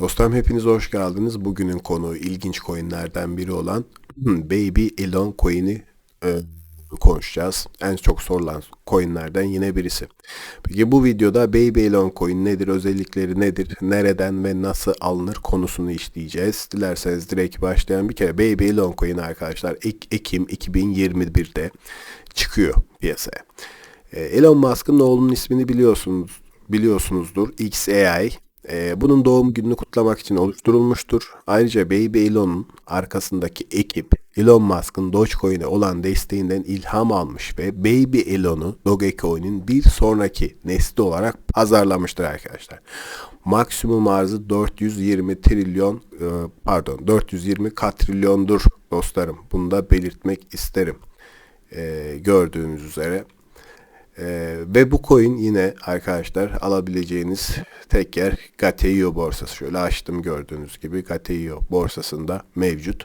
Dostlarım hepiniz hoş geldiniz. Bugünün konu ilginç coinlerden biri olan Baby Elon coin'i e, konuşacağız. En çok sorulan coinlerden yine birisi. Peki bu videoda Baby Elon coin nedir, özellikleri nedir, nereden ve nasıl alınır konusunu işleyeceğiz. Dilerseniz direkt başlayan bir kere Baby Elon coin arkadaşlar Ek- Ekim 2021'de çıkıyor piyasaya. E, Elon Musk'ın oğlunun ismini biliyorsunuz biliyorsunuzdur. XAI. E, bunun doğum gününü kutlamak için oluşturulmuştur. Ayrıca Baby Elon'un arkasındaki ekip Elon Musk'ın Dogecoin'e olan desteğinden ilham almış ve Baby Elon'u Dogecoin'in bir sonraki nesli olarak pazarlamıştır arkadaşlar. Maksimum arzı 420 trilyon e, pardon 420 katrilyondur dostlarım. Bunu da belirtmek isterim. E, gördüğünüz üzere. Ee, ve bu coin yine arkadaşlar alabileceğiniz tek yer Gateio borsası. Şöyle açtım gördüğünüz gibi Gateio borsasında mevcut.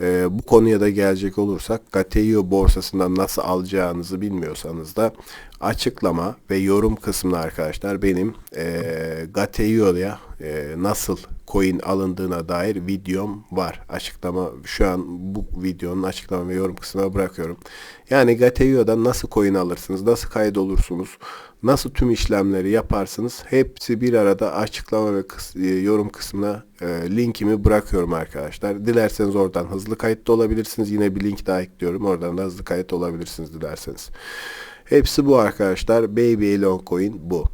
Ee, bu konuya da gelecek olursak Gateio borsasından nasıl alacağınızı bilmiyorsanız da açıklama ve yorum kısmına arkadaşlar benim e, Gateio'ya e, nasıl coin alındığına dair videom var. Açıklama şu an bu videonun açıklama ve yorum kısmına bırakıyorum. Yani Gateio'dan nasıl coin alırsınız, nasıl kaydolursunuz, nasıl tüm işlemleri yaparsınız hepsi bir arada açıklama ve kıs- e, yorum kısmına e, linkimi bırakıyorum arkadaşlar. Dilerseniz oradan hızlı kayıtlı olabilirsiniz. Yine bir link daha ekliyorum. Oradan da hızlı kayıt olabilirsiniz dilerseniz. Hepsi bu arkadaşlar. Baby Elon Coin bu.